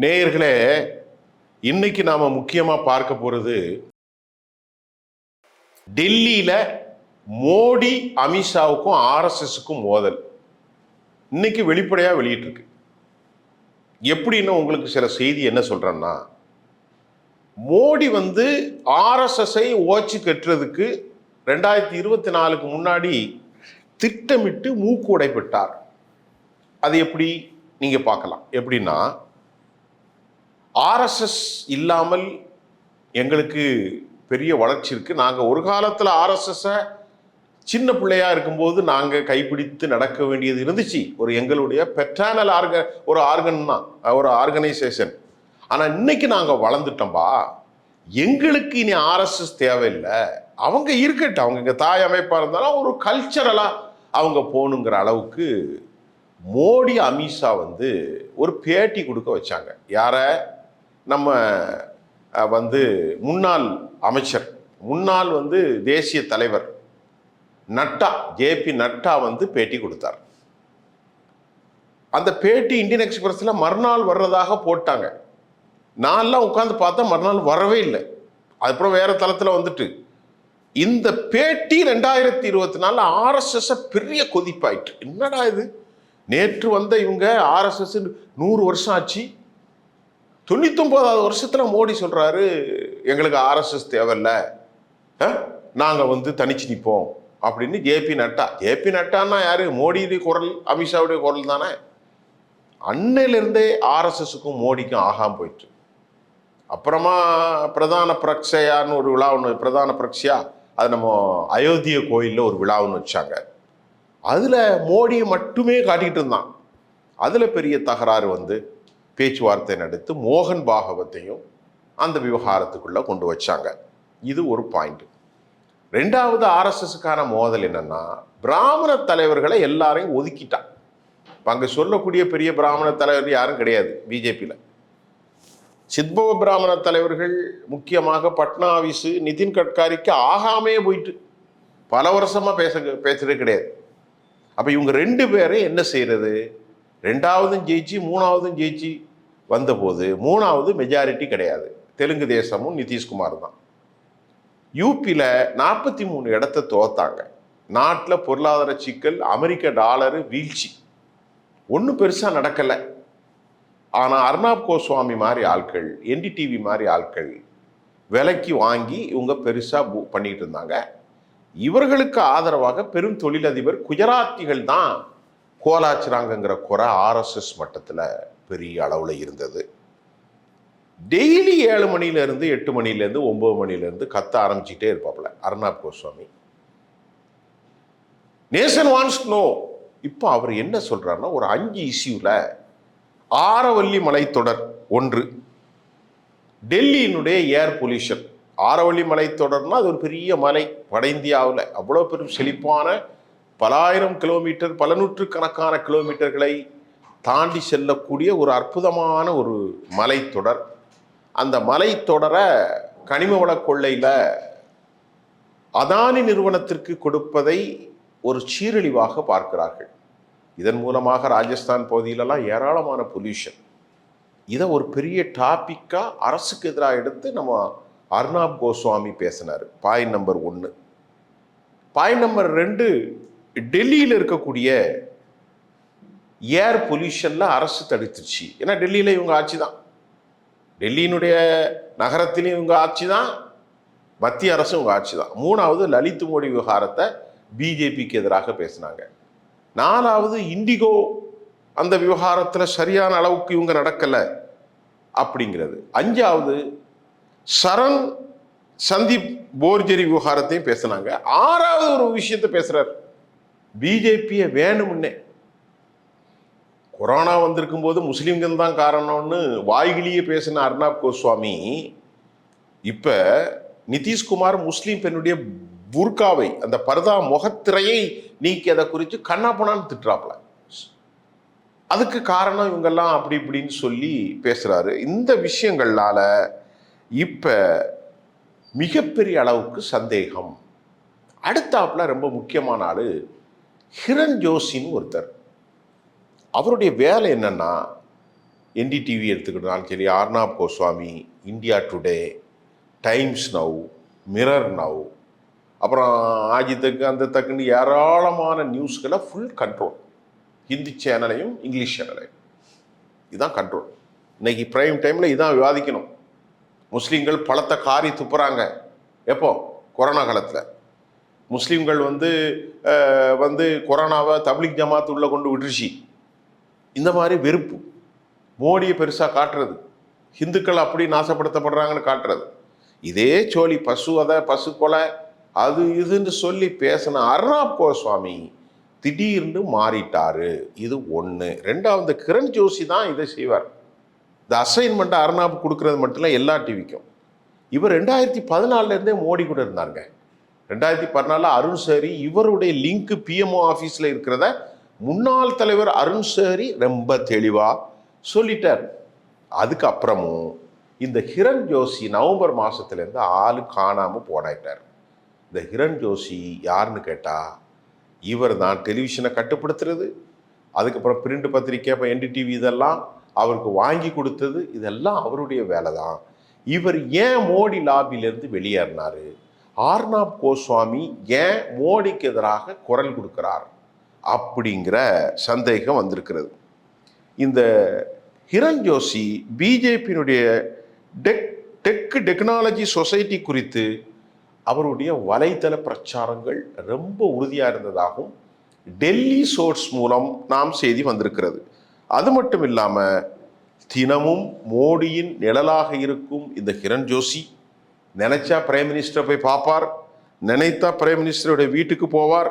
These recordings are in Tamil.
நேயர்களே இன்னைக்கு நாம முக்கியமா பார்க்க போறது டெல்லியில மோடி அமித்ஷாவுக்கும் ஆர்எஸ்எஸ்க்கும் மோதல். இன்னைக்கு வெளிப்படையா வெளியிட்டிருக்கு. எப்படின்னு உங்களுக்கு சில செய்தி என்ன சொல்றேன்னா மோடி வந்து ஆர்எஸ்எஸ்ஐ ஓச்சு கட்டுறதுக்கு ரெண்டாயிரத்தி இருபத்தி நாலுக்கு முன்னாடி திட்டமிட்டு மூக்கு உடைப்பட்டார். அது எப்படி? நீங்க பார்க்கலாம். எப்படின்னா ஆர்எஸ்எஸ் இல்லாமல் எங்களுக்கு பெரிய வளர்ச்சி இருக்குது நாங்கள் ஒரு காலத்தில் ஆர்எஸ்எஸ்ஸை சின்ன பிள்ளையாக இருக்கும்போது நாங்கள் கைப்பிடித்து நடக்க வேண்டியது இருந்துச்சு. ஒரு எங்களுடைய பெட்டானல் ஆர்க ஒரு ஆர்கன் தான் ஒரு ஆர்கனைசேஷன் ஆனால் இன்னைக்கு நாங்கள் வளர்ந்துட்டோம்பா. எங்களுக்கு இனி ஆர்எஸ்எஸ் தேவையில்லை. அவங்க இருக்கட்டும். அவங்க இங்கே தாய் அமைப்பாக இருந்தாலும் ஒரு கல்ச்சரலாக அவங்க போகணுங்கிற அளவுக்கு மோடி அமித்ஷா வந்து ஒரு பேட்டி கொடுக்க வச்சாங்க. யாரை? நம்ம வந்து முன்னாள் அமைச்சர் முன்னாள் வந்து தேசிய தலைவர் நட்டா ஜேபி நட்டா வந்து பேட்டி கொடுத்தார். அந்த பேட்டி இந்தியன் எக்ஸ்பிரஸில் மறுநாள் வர்றதாக போட்டாங்க. நான்லாம் உட்காந்து பார்த்தா மறுநாள் வரவே இல்லை. அதுக்கப்புறம் வேறு தளத்தில் வந்துட்டு இந்த பேட்டி ரெண்டாயிரத்தி இருபத்தி நாலில் ஆர்எஸ்எஸ்ஸை பெரிய கொதிப்பாயிட்டு. என்னடா இது? நேற்று வந்த இவங்க ஆர்எஸ்எஸ் நூறு வருஷம் ஆச்சு. தொண்ணூத்தொன்பதாவது வருஷத்துல மோடி சொல்றாரு எங்களுக்கு ஆர்எஸ்எஸ் தேவையில்ல. அஹ், நாங்க வந்து தனிச்சு நிற்போம் அப்படின்னு ஜேபி நட்டா. ஜேபி நட்டான்னா யாரு? மோடியுடைய குரல் அமித்ஷாவுடைய குரல் தானே? அன்னையிலிருந்தே ஆர்எஸ்எஸுக்கும் மோடிக்கும் ஆகாம போயிட்டு. அப்புறமா பிரதான பிரக்ஷையான்னு ஒரு விழா ஒன்று பிரதான பிரக்ஷையா அது நம்ம அயோத்திய கோயிலில் ஒரு விழா ஒன்று வச்சாங்க. அதில் மோடியை மட்டுமே காட்டிக்கிட்டு இருந்தான். அதில் பெரிய தகராறு வந்து பேச்சுவார்த்தை நடத்து மோகன் பாகவத்தையும் அந்த விவகாரத்துக்குள்ளே கொண்டு வச்சாங்க. இது ஒரு பாயிண்ட் ரெண்டாவது ஆர்எஸ்எஸ்க்கான மோதல் என்னென்னா பிராமண தலைவர்களை எல்லாரையும் ஒதுக்கிட்டான். இப்போ அங்கே சொல்லக்கூடிய பெரிய பிராமண தலைவர் யாரும் கிடையாது பிஜேபியில். சித்பவ பிராமண தலைவர்கள் முக்கியமாக பட்னாவிஸு நிதின் கட்காரிக்கு ஆகாமே போயிட்டு. பல வருஷமாக பேச பேசுறது கிடையாது. அப்போ இவங்க ரெண்டு பேரும் என்ன செய்கிறது ரெண்டாவதும் ஜெயிச்சு மூணாவதும் ஜெயிச்சு வந்தபோது மூணாவது மெஜாரிட்டி கிடையாது. தெலுங்கு தேசமும் நிதிஷ்குமார் தான் யூபியில் நாற்பத்தி மூணு இடத்த தோத்தாங்க. நாட்டில் பொருளாதார சிக்கல் அமெரிக்க டாலரு வீழ்ச்சி. ஒன்றும் பெருசாக நடக்கலை. ஆனால் அர்னாப் கோஸ்வாமி மாதிரி ஆட்கள் என்டிடிவி மாதிரி ஆட்கள் விலைக்கு வாங்கி இவங்க பெருசாக பண்ணிட்டு இருந்தாங்க. இவர்களுக்கு ஆதரவாக பெரும் தொழிலதிபர் குஜராத்திகள் தான் கோலாச்சுறாங்கங்கிற குறை ஆர்எஸ்எஸ் மட்டத்தில் பெரிய அளவில் இருந்தது. டெய்லி ஏழு மணிலேருந்து எட்டு மணிலேருந்து ஒம்பது மணிலேருந்து கத்த ஆரம்பிச்சுட்டே இருப்பாப்புல Arnab Goswami. Nation wants know. இப்போ அவர் என்ன சொல்கிறாருன்னா ஒரு அஞ்சு இஷ்யூவில் ஆரவல்லி மலைத்தொடர் ஒன்று. டெல்லியினுடைய ஏர் பொல்யூஷன். ஆரவல்லி மலைத்தொடர்னா அது ஒரு பெரிய மலை வட இந்தியாவில். அவ்வளோ பெரும் செழிப்பான பலாயிரம் கிலோமீட்டர் பல நூற்றுக்கணக்கான கிலோமீட்டர்களை தாண்டி செல்லக்கூடிய ஒரு அற்புதமான ஒரு மலைத்தொடர். அந்த மலைத்தொடரை கனிம வள கொள்ளையில் அதானி நிறுவனத்திற்கு கொடுப்பதை ஒரு சீரழிவாக பார்க்கிறார்கள். இதன் மூலமாக ராஜஸ்தான் பகுதியிலலாம் ஏராளமான பொல்யூஷன் இதை ஒரு பெரிய டாப்பிக்காக அரசுக்கு எதிராக எடுத்து நம்ம அர்னாப் கோஸ்வாமி பேசினார். பாயிண்ட் நம்பர் ஒன்று பாயிண்ட் நம்பர் ரெண்டு டெல்லியில் இருக்கக்கூடிய ஏர் பொல்யூஷனில் அரசு தடுத்துச்சு. ஏன்னா டெல்லியில் இவங்க ஆட்சி தான் டெல்லியினுடைய நகரத்திலையும் இவங்க ஆட்சி தான் மத்திய அரசு இவங்க ஆட்சி தான் மூணாவது லலித் மோடி விவகாரத்தை பிஜேபிக்கு எதிராக பேசினாங்க. நாலாவது இண்டிகோ அந்த விவகாரத்தில் சரியான அளவுக்கு இவங்க நடக்கலை அப்படிங்கிறது. அஞ்சாவது சரண் சந்தீப் போர்ஜரி விவகாரத்தையும் பேசினாங்க. ஆறாவது ஒரு விஷயத்தை பேசுகிறார் பிஜேபியை வேணும்னே. கொரோனா வந்திருக்கும் போது முஸ்லீம்கள் தான் காரணம்னு வாய்கிலேயே பேசின அர்னாப் கோஸ்வாமி இப்போ நிதிஷ்குமார் முஸ்லீம் பெண்ணுடைய புர்காவை அந்த பர்தா முகத்திரையை நீக்கி அதை குறித்து கண்ணாப்பனான்னு திட்டுறாப்புல. அதுக்கு காரணம் இவங்கெல்லாம் அப்படி இப்படின்னு சொல்லி பேசுகிறாரு இந்த விஷயங்களால் இப்போ மிகப்பெரிய அளவுக்கு சந்தேகம். அடுத்தாப்புல ரொம்ப முக்கியமான ஆள் ஹிரண் ஜோஷின்னு ஒருத்தர். அவருடைய வேலை என்னென்னா என்டிடிவி எடுத்துக்கிட்டாலும் சரி Arnab Goswami India today times now mirror now அப்புறம் ஆஜித்துக்கு அந்த தக்குன்னு ஏராளமான நியூஸ்களை ஃபுல் கண்ட்ரோல் ஹிந்தி சேனலையும் இங்கிலீஷ் சேனலையும் இதுதான் கண்ட்ரோல் இன்னைக்கு ப்ரைம் டைமில் இதான் விவாதிக்கணும். முஸ்லீம்கள் பழத்தை காரி துப்புறாங்க. எப்போ? கொரோனா காலத்தில். முஸ்லீம்கள் வந்து வந்து கொரோனாவை தப்லிக் ஜமாத்து உள்ளே கொண்டு விட்டுருச்சு. இந்த மாதிரி வெறுப்பு மோடியை பெருசாக காட்டுறது. ஹிந்துக்கள் அப்படி நாசப்படுத்தப்படுறாங்கன்னு காட்டுறது. இதே சோழி பசு அதை பசு கொலை அது இதுன்னு சொல்லி பேசின அர்ணாப் கோஸ்வாமி திடீர்னு மாறிட்டாரு. இது ஒன்று ரெண்டாவது கிரண் ஜோஷி தான் இதை செய்வார். இந்த அசைன்மெண்ட்டை அர்ணாப் கொடுக்கறது மட்டும் இல்லை எல்லா டிவிக்கும் இவர் ரெண்டாயிரத்தி பதினாலேருந்தே மோடி கூட இருந்தாங்க ரெண்டாயிரத்தி பதினாலில் அருண் சரி இவருடைய லிங்க் பிஎம்ஓ ஆஃபீஸில் இருக்கிறத முன்னாள் தலைவர் அருண் சேரி ரொம்ப தெளிவாக சொல்லிட்டார். அதுக்கப்புறமும் இந்த ஹிரண் ஜோஷி நவம்பர் மாதத்துலேருந்து ஆள் காணாமல் போனாயிட்டார். இந்த ஹிரண் ஜோஷி யாருன்னு கேட்டால் இவர் தான் டெலிவிஷனை கட்டுப்படுத்துறது. அதுக்கப்புறம் பிரிண்ட் பத்திரிக்கை இப்போ என்டிடிவி இதெல்லாம் அவருக்கு வாங்கி கொடுத்தது இதெல்லாம் அவருடைய வேலை தான். இவர் ஏன் மோடி லாபியிலேருந்து வெளியேறினார்? ஆர்னாப் கோஸ்வாமி ஏன் மோடிக்கு எதிராக குரல் கொடுக்கிறார்? அப்படிங்கிற சந்தேகம் வந்திருக்கிறது. இந்த ஹிரண் ஜோஷி பிஜேபியினுடைய டெக் டெக் டெக்னாலஜி சொசைட்டி குறித்து அவருடைய வலைத்தள பிரச்சாரங்கள் ரொம்ப உறுதியாக இருந்ததாகவும் டெல்லி சோர்ஸ் மூலம் நாம் செய்தி வந்திருக்கிறது. அது மட்டும் இல்லாமல் தினமும் மோடியின் நிழலாக இருக்கும் இந்த கிரண் ஜோஷி நினைச்சா பிரைம் மினிஸ்டரை போய் பார்ப்பார் நினைத்தா பிரைம் மினிஸ்டருடைய வீட்டுக்கு போவார்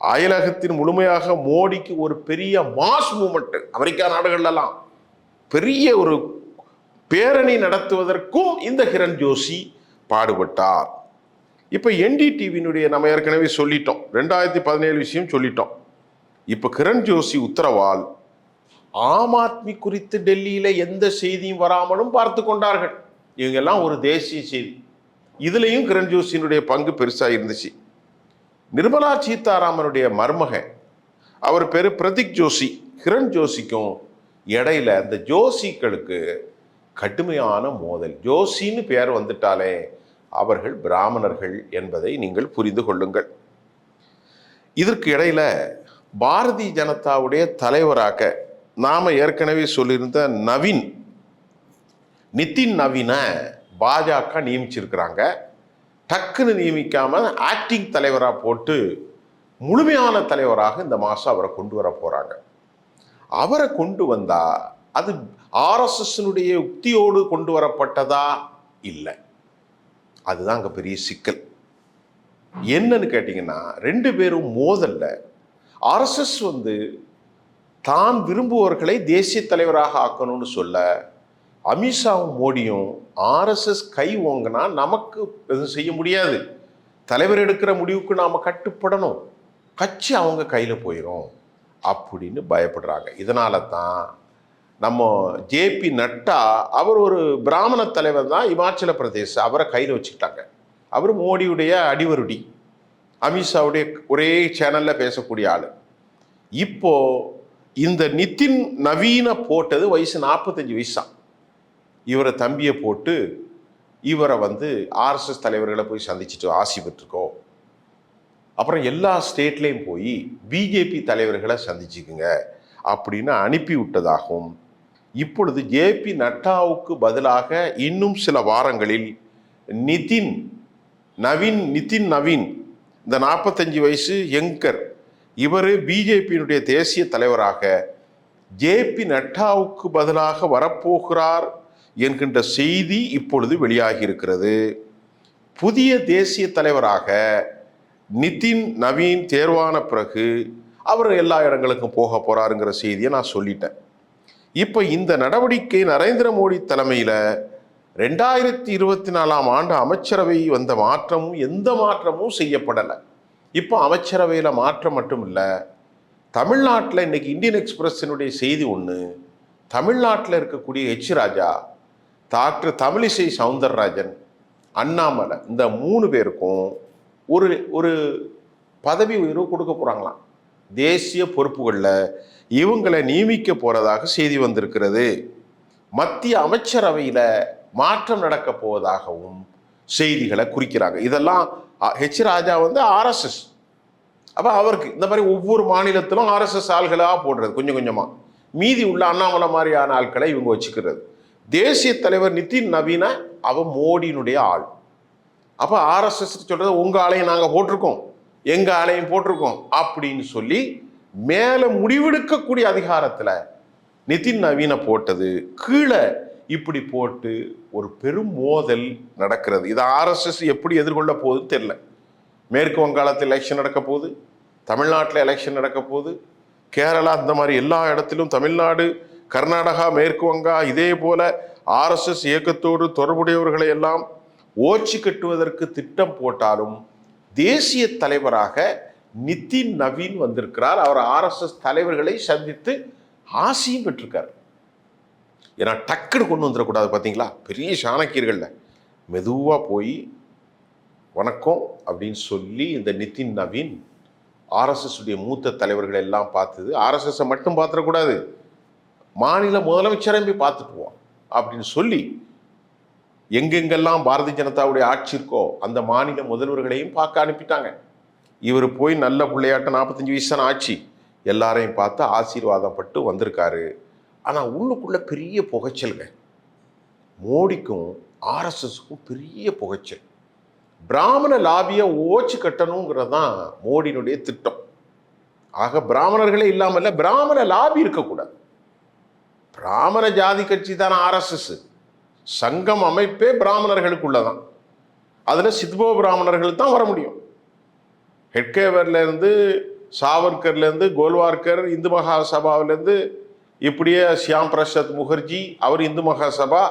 அயலகத்தின் முழுமையாக மோடிக்கு ஒரு பெரிய மாஸ் மூமெண்ட் அமெரிக்கா நாடுகள்லாம் பெரிய ஒரு பேரணி நடத்துவதற்கும் இந்த கிரண் ஜோஷி பாடுபட்டார். இப்போ என்டிடிவியினுடைய நம்ம ஏற்கனவே சொல்லிட்டோம். ரெண்டாயிரத்தி பதினேழு விஷயம் சொல்லிட்டோம். இப்போ கிரண் ஜோஷி உத்தரவால் ஆம் ஆத்மி குறித்து டெல்லியில் எந்த செய்தியும் வராமலும் பார்த்து கொண்டார்கள். இவங்கெல்லாம் ஒரு தேசிய செய்தி. இதுலேயும் கிரண் ஜோஷியினுடைய பங்கு பெருசாக இருந்துச்சு நிர்மலா சீதாராமனுடைய மருமகன். அவர் பேர் பிரதீக் ஜோஷி. கிரண் ஜோஷிக்கும் இடையில இந்த ஜோஷிகளுக்கு கடுமையான மோதல். ஜோஷின்னு பேர் வந்துட்டாலே அவர்கள் பிராமணர்கள் என்பதை நீங்கள் புரிந்து கொள்ளுங்கள். இதற்கு இடையில பாரதிய ஜனதாவுடைய தலைவராக நாம ஏற்கனவே சொல்லியிருந்த நவீன் நிதின் நவீனை பாஜக நியமிச்சிருக்கிறாங்க. டக்குன்னு நியமிக்காம ஆக்டிங் தலைவராக போட்டு முழுமையான தலைவராக இந்த மாதம் அவரை கொண்டு வர போகிறாங்க அவரை கொண்டு வந்தால் அது ஆர்எஸ்எஸ்னுடைய யுக்தியோடு கொண்டு வரப்பட்டதா? இல்லை. அதுதான் அங்கே பெரிய சிக்கல். என்னன்னு கேட்டிங்கன்னா ரெண்டு பேரும் மோதல்ல. ஆர்எஸ்எஸ் வந்து தான் விரும்புவர்களை தேசிய தலைவராக ஆக்கணும்னு சொல்ல அமித்ஷாவும் மோடியும் ஆர்எஸ்எஸ் கை ஓங்கினா நமக்கு எதுவும் செய்ய முடியாது. தலைவர் எடுக்கிற முடிவுக்கு நாம் கட்டுப்படணும். கட்சி அவங்க கையில் போயிடும் அப்படின்னு பயப்படுறாங்க. இதனால தான் நம்ம ஜேபி நட்டா அவர் ஒரு பிராமண தலைவர் தான் இமாச்சல பிரதேச அவரை கையில் வச்சுக்கிட்டாங்க. அவர் மோடியுடைய அடிவருடி அமித்ஷாவுடைய ஒரே சேனலில் பேசக்கூடிய ஆள். இப்போது இந்த நிதின் நவீன போட்டது வயசு நாற்பத்தஞ்சு வயசுதான் இவரை தம்பியை போட்டு இவரை வந்து ஆர்எஸ்எஸ் தலைவர்களை போய் சந்திச்சுட்டு ஆசி பெற்றுக்கோ அப்புறம் எல்லா ஸ்டேட்லேயும் போய் பிஜேபி தலைவர்களை சந்திச்சுக்குங்க அப்படின்னு அனுப்பி விட்டதாகவும் இப்பொழுது ஜேபி நட்டாவுக்கு பதிலாக இன்னும் சில வாரங்களில் நிதின் நவீன் நிதின் நவீன் இந்த நாற்பத்தஞ்சு வயசு யங்கர் இவர் பிஜேபியினுடைய தேசிய தலைவராக ஜேபி நட்டாவுக்கு பதிலாக வரப்போகிறார் என்கின்ற செய்தி இப்பொழுது வெளியாகி இருக்கிறது புதிய தேசிய தலைவராக நிதின் நவீன் தேர்வான பிறகு அவர் எல்லா இடங்களுக்கும் போக போகிறாருங்கிற செய்தியை நான் சொல்லிட்டேன். இப்போ இந்த நடவடிக்கை நரேந்திர மோடி தலைமையில் ரெண்டாயிரத்தி இருபத்தி நாலாம் ஆண்டு அமைச்சரவை வந்த மாற்றமும் எந்த மாற்றமும் செய்யப்படலை. இப்போ அமைச்சரவையில் மாற்றம் மட்டும் இல்லை தமிழ்நாட்டில் இன்னைக்கு இந்தியன் எக்ஸ்பிரஸினுடைய செய்தி ஒன்று தமிழ்நாட்டில் இருக்கக்கூடிய எச் ராஜா டாக்டர் தமிழிசை சவுந்தரராஜன் அண்ணாமலை இந்த மூணு பேருக்கும் ஒரு ஒரு பதவி உயர்வு கொடுக்க போகிறாங்களாம் தேசிய பொறுப்புகளில் இவங்களை நியமிக்க போகிறதாக செய்தி வந்திருக்கிறது. மத்திய அமைச்சரவையில் மாற்றம் நடக்க போவதாகவும் செய்திகளை குறிக்கிறாங்க. இதெல்லாம் ஹெச் ராஜா வந்து ஆர்எஸ்எஸ் அப்போ அவருக்கு இந்த மாதிரி ஒவ்வொரு மாநிலத்திலும் ஆர்எஸ்எஸ் ஆள்களாக போடுறது கொஞ்சம் கொஞ்சமாக மீதி உள்ள அண்ணாமலை மாதிரியான ஆட்களை இவங்க வச்சுக்கிறது. தேசிய தலைவர் நிதின் நவீன அவ மோடியினுடைய ஆள். அப்போ ஆர்எஸ்எஸ் சொல்கிறது உங்கள் ஆலையும் நாங்கள் போட்டிருக்கோம். எங்கள் ஆலையும் போட்டிருக்கோம். அப்படின்னு சொல்லி மேலே முடிவெடுக்கக்கூடிய அதிகாரத்தில் நிதின் நவீன போட்டது. கீழே இப்படி போட்டு ஒரு பெரும் மோதல் நடக்கிறது. இதை ஆர்எஸ்எஸ் எப்படி எதிர்கொள்ள போகுதுன்னு தெரில மேற்கு வங்காளத்தில் எலெக்ஷன் நடக்க போகுது. தமிழ்நாட்டில் எலெக்ஷன் நடக்க போகுது. கேரளா இந்த மாதிரி எல்லா இடத்திலும் தமிழ்நாடு கர்நாடகா மேற்கு வங்கா இதே போல ஆர்எஸ்எஸ் இயக்கத்தோடு தொடர்புடையவர்களை எல்லாம் ஓச்சி கட்டுவதற்கு திட்டம் போட்டாலும் தேசிய தலைவராக நிதின் நவீன் வந்திருக்கிறார். அவர் ஆர்எஸ்எஸ் தலைவர்களை சந்தித்து ஆசையும் பெற்றிருக்கார். ஏன்னா டக்குன்னு கொண்டு வந்துடக்கூடாது பார்த்தீங்களா? பெரிய சாணக்கியர்கள்ல. மெதுவாக போய் வணக்கம் அப்படின்னு சொல்லி இந்த நிதின் நவீன் ஆர்எஸ்எஸ் உடைய மூத்த தலைவர்கள் எல்லாம் பார்த்தது. ஆர்எஸ்எஸ்ஸை மட்டும் பார்த்துடக்கூடாது. மாநில முதலமைச்சரையும் போய் பார்த்துட்டு போவோம் அப்படின்னு சொல்லி எங்கெங்கெல்லாம் பாரதிய ஜனதாவுடைய ஆட்சி இருக்கோ அந்த மாநில முதல்வர்களையும் பார்க்க அனுப்பிட்டாங்க. இவர் போய் நல்ல பிள்ளையாட்ட நாற்பத்தஞ்சு வயசான ஆட்சி. எல்லாரையும் பார்த்து ஆசீர்வாதம் பட்டு வந்திருக்காரு. ஆனால் உள்ளுக்குள்ள பெரிய புகைச்சலுங்க. மோடிக்கும் ஆர்எஸ்எஸ்க்கும் பெரிய புகைச்சல். பிராமண லாபியை ஓச்சு கட்டணுங்கிறது தான் மோடியினுடைய திட்டம். ஆக பிராமணர்களே இல்லாமல் இல்லை பிராமண லாபி இருக்கக்கூடாது. பிராமண ஜாதி கட்சி தானே ஆர்எஸ்எஸ் சங்கம் அமைப்பே பிராமணர்களுக்குள்ளதான். அதில் சித்போ பிராமணர்கள் தான் வர முடியும். ஹெட்கேவர்லேருந்து சாவர்கர்லேருந்து கோல்வார்கர் இந்து மகா சபாவிலேருந்து இப்படியே சியாம் பிரசாத் முகர்ஜி அவர் இந்து மகா சபா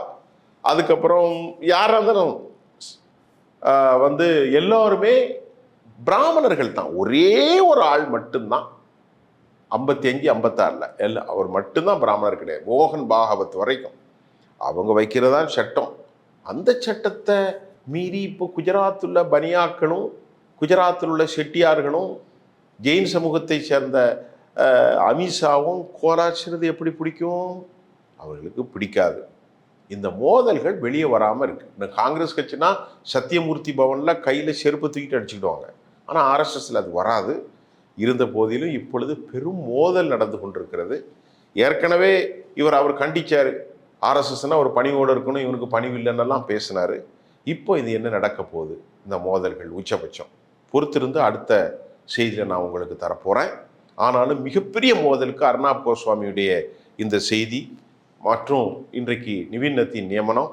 அதுக்கப்புறம் யாராக இருந்தாலும் வந்து எல்லோருமே பிராமணர்கள் தான். ஒரே ஒரு ஆள் மட்டும்தான். ஐம்பத்தி அஞ்சு ஐம்பத்தாறில். எல்லாம் அவர் மட்டும்தான் பிராமணர் கிடையாது. மோகன் பாகவத் வரைக்கும். அவங்க வைக்கிறதான் சட்டம். அந்த சட்டத்தை மீறி இப்போ குஜராத்தில் உள்ள பனியாக்களும் குஜராத்தில் உள்ள செட்டியார்களும் ஜெயின் சமூகத்தை சேர்ந்த அமித்ஷாவும் கோராச்சுறது எப்படி பிடிக்கும்? அவர்களுக்கு பிடிக்காது. இந்த மோதல்கள் வெளியே வராமல் இருக்குது இந்த காங்கிரஸ் கட்சினா சத்தியமூர்த்தி பவனில் கையில் செருப்பு தூக்கிட்டு அடிச்சுக்கிடுவாங்க. ஆனால் ஆர்எஸ்எஸில் அது வராது. இருந்த போதிலும் இப்பொழுது பெரும் மோதல் நடந்து கொண்டிருக்கிறது. ஏற்கனவே இவர் அவர் கண்டிச்சார். ஆர்எஸ்எஸ்னால் ஒரு பணிவோடு இருக்கணும் இவனுக்கு பணிவு இல்லைன்னெல்லாம் பேசினார். இப்போ இது என்ன நடக்க போகுது? இந்த மோதல்கள் உச்சபட்சம். பொறுத்திருந்து அடுத்த செய்தியில் நான் உங்களுக்கு தரப்போகிறேன் ஆனாலும் மிகப்பெரிய மோதலுக்கு அர்ணாப் கோஸ்வாமியுடைய இந்த செய்தி மற்றும் இன்றைக்கு நிவின்னத்தின் நியமனம்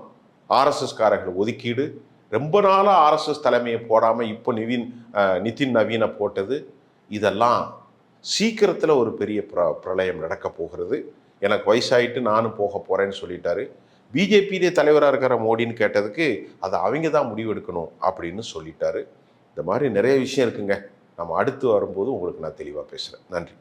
ஆர்எஸ்எஸ்காரர்கள் ஒதுக்கீடு ரொம்ப நாளாக ஆர்எஸ்எஸ் தலைமையை போடாமல் இப்போ நிவின் நிதின் நவீனை போட்டது. இதெல்லாம் சீக்கிரத்தில் ஒரு பெரிய பிர பிரளயம் நடக்க போகிறது. எனக்கு வயசாயிட்டு நானும் போக போகிறேன்னு சொல்லிட்டாரு. பிஜேபியிலே தலைவராக இருக்கிற மோடின்னு கேட்டதுக்கு அதை அவங்க தான் முடிவெடுக்கணும் அப்படின்னு சொல்லிட்டாரு. இந்த மாதிரி நிறைய விஷயம் இருக்குங்க. நம்ம அடுத்து வரும்போது உங்களுக்கு நான் தெளிவாக பேசுகிறேன் நன்றி.